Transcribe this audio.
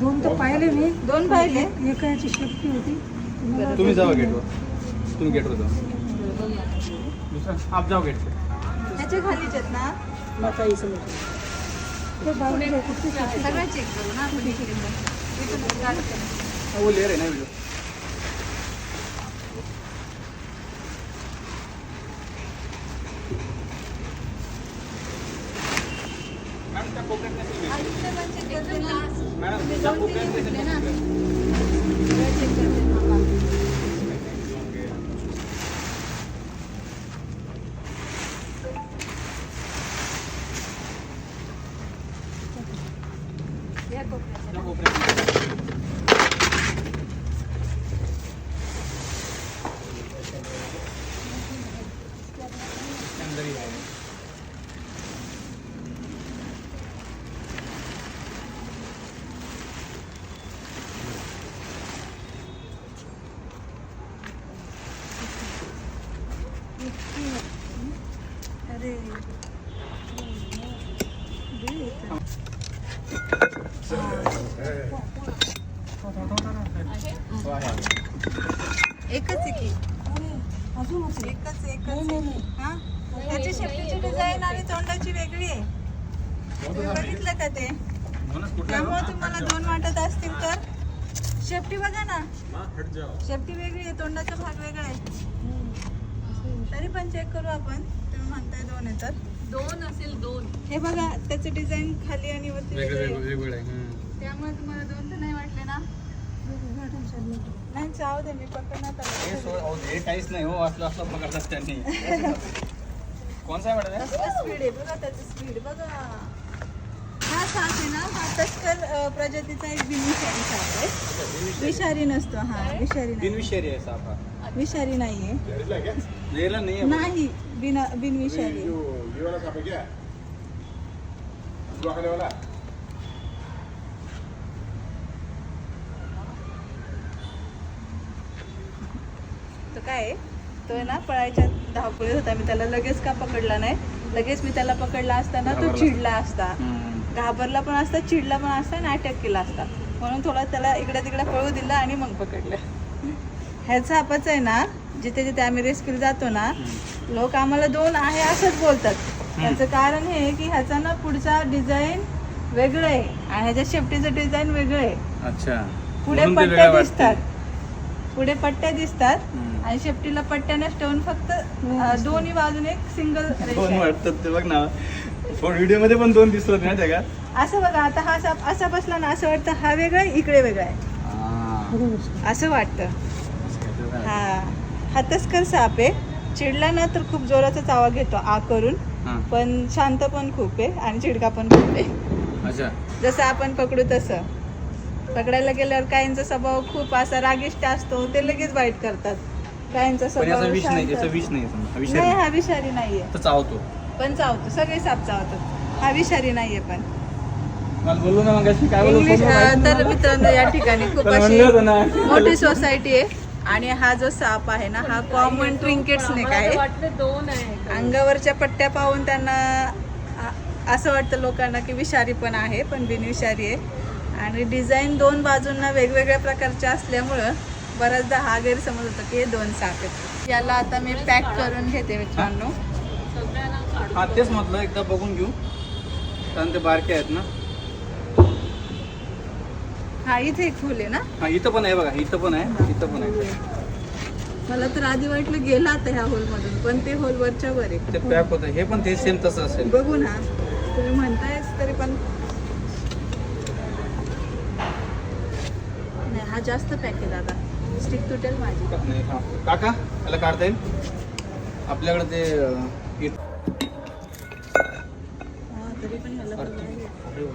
दोन तर पाहिले मी. दोन पाहिले? एका याची शेपटी होती. तुम्ही जावा गेटवर. तुम्ही गेटवर जा दुसरा आप जाओ गेट त्याच्या खालीच आहेत ना? ते बाजूला कुठची सगळं चेक करू ना आपण इकडे. इथून काढते. वो ले रहे ना वीडियो मॅडम त्या कोपऱ्यात नाही आणि इथे पण check करते ना. मॅडम तुम्ही त्या दोन तीन कोपऱ्यात घेतले नाही ना. सगळं check करते मला. या कोपऱ्यात. त्या कोपऱ्यात अंदर ही है अरे दे इथं. तो आहे एकच आहे की. अजून एकच एकच हा? त्याची शेपटीची डिझाईन आणि तोंडाची वेगळी आहे. तुम्ही बघितलं का ते? त्यामुळे तुम्हाला दोन वाटत असतील तर. शेपटी बघा ना. शेपटी वेगळी आहे तोंडाचा भाग वेगळा आहे. तरी पण चेक करू आपण. म्हणताय दोन तर दोन असेल दोन. हे बघा त्याचं डिझाईन खाली आणि वरती वेगळं वेगळं वेगळं आहे. वेगळं आहे हम्म. त्यामुळे तुम्हाला दोन तर नाही वाटले ना? नाही चाव दे मी पकडण्यात हे आलं हे काहीच नाही हो असलं असलं पकडतात त्यांनी. कोण सा आहे मॅडम हे? कसलं स्पीड आहे बघा त्याचं स्पीड बघा. हा साप आहे ना? हा तस्कर प्रजातीचा एक बिनविषारी साप आहे. विषारी नसतो हा विषारी बिनविषारी आहे साप हा. विषारी नाहीये. नाही बिना बिनविषारी. तो काय आहे? तो आहे ना पळायच्या धावपळीत होता. मी त्याला लगेच का पकडला नाही? लगेच मी त्याला पकडला असताना तो. चिडला असता. घाबरला पण असता चिडला पण असता आणि अटॅक केला असता. म्हणून थोडा त्याला इकडे तिकडे पळू दिला आणि मग पकडलं. ह्याचं आपच आहे ना जिथे जिथे आम्ही रेस्क्यूला जातो ना लोक आम्हाला दोन आहे असंच बोलतात. त्याचं कारण हे की ह्याचा ना पुढचा डिझाईन वेगळं आहे आणि ह्याच्या शेपटीचं डिझाईन वेगळं आहे. अच्छा. पुढे पट्ट्या दिसतात. पुढे पट्ट्या दिसतात. आणि शेपटीला पट्ट्या नसतं फक्त दोन्ही बाजूने एक सिंगल दोन वाटतात ते बघ ना. व्हिडिओमध्ये पण दोन दिसत नाही त्या का? असं बघा आता हा असा बसला ना असं वाटतं हा वेगळा आहे, इकडे वेगळा आहे. असं वाटतं. हा. हा. तस्कर साप आहे. चिडला ना तर खूप जोराचा चावा घेतो आ करून. पण शांत पण खूप आहे आणि चिडका पण खूप आहे. अच्छा. जसं आपण पकडू तसं. पकडायला गेल्यावर काहींचा स्वभाव खूप असा रागिष्ट असतो ते लगेच वाईट करतात. काहींचा पण याचा स्वभाव विष नाही शांत याचा असतो. विष नाही समजा. हा नाही विषारी विषारी नाहीये. तर चावतो. पण चावतो. सगळे साप चावतात. हा विषारी नाहीये पण. मला बोललो ना मग काय बोललो इंग्लिश बोललो अं, माहिती तर मित्रांनो या ठिकाणी खूप तर म्हणलं होतं अशी ना. मोठी सोसायटी आहे. आणि हा जो साप आहे ना हा कॉमन ट्रिंकेट स्नेक आहे वाटलं दोन आहे अंगावरच्या पट्ट्या पाहून त्यांना असं वाटतं लोकांना की विषारी पण आहे पण बिनविषारी आहे. आणि डिझाईन दोन बाजूंना वेगवेगळ्या प्रकारच्या असल्यामुळं बऱ्याचदा हा गैरसमज होतो की हे दोन साप आहेत. याला आता मी पॅक करून घेते मित्रांनो. हा तेच म्हटलं एकदा बघून घेऊ. कारण ते बारके आहेत ना. हा इथे एक फुल आहे ना? हा इथं पण आहे बघा इथं पण आहे इथं पण आहे. मला तर आधी वाटलं गेला आता ह्या होलमधून पण ते होल वरच्या वर आहे. ते पॅक होतं हे पण ते सेम तसं असेल. बघू ना तुम्ही म्हणतायच तरी पण. नाही हा जास्त पॅक आहे दादा. स्टिक तुटेल माझी. नाही, हा. काका त्याला काढता येईल? आपल्याकडे ते अं, इथं- हा तरी पण ह्याला अरे,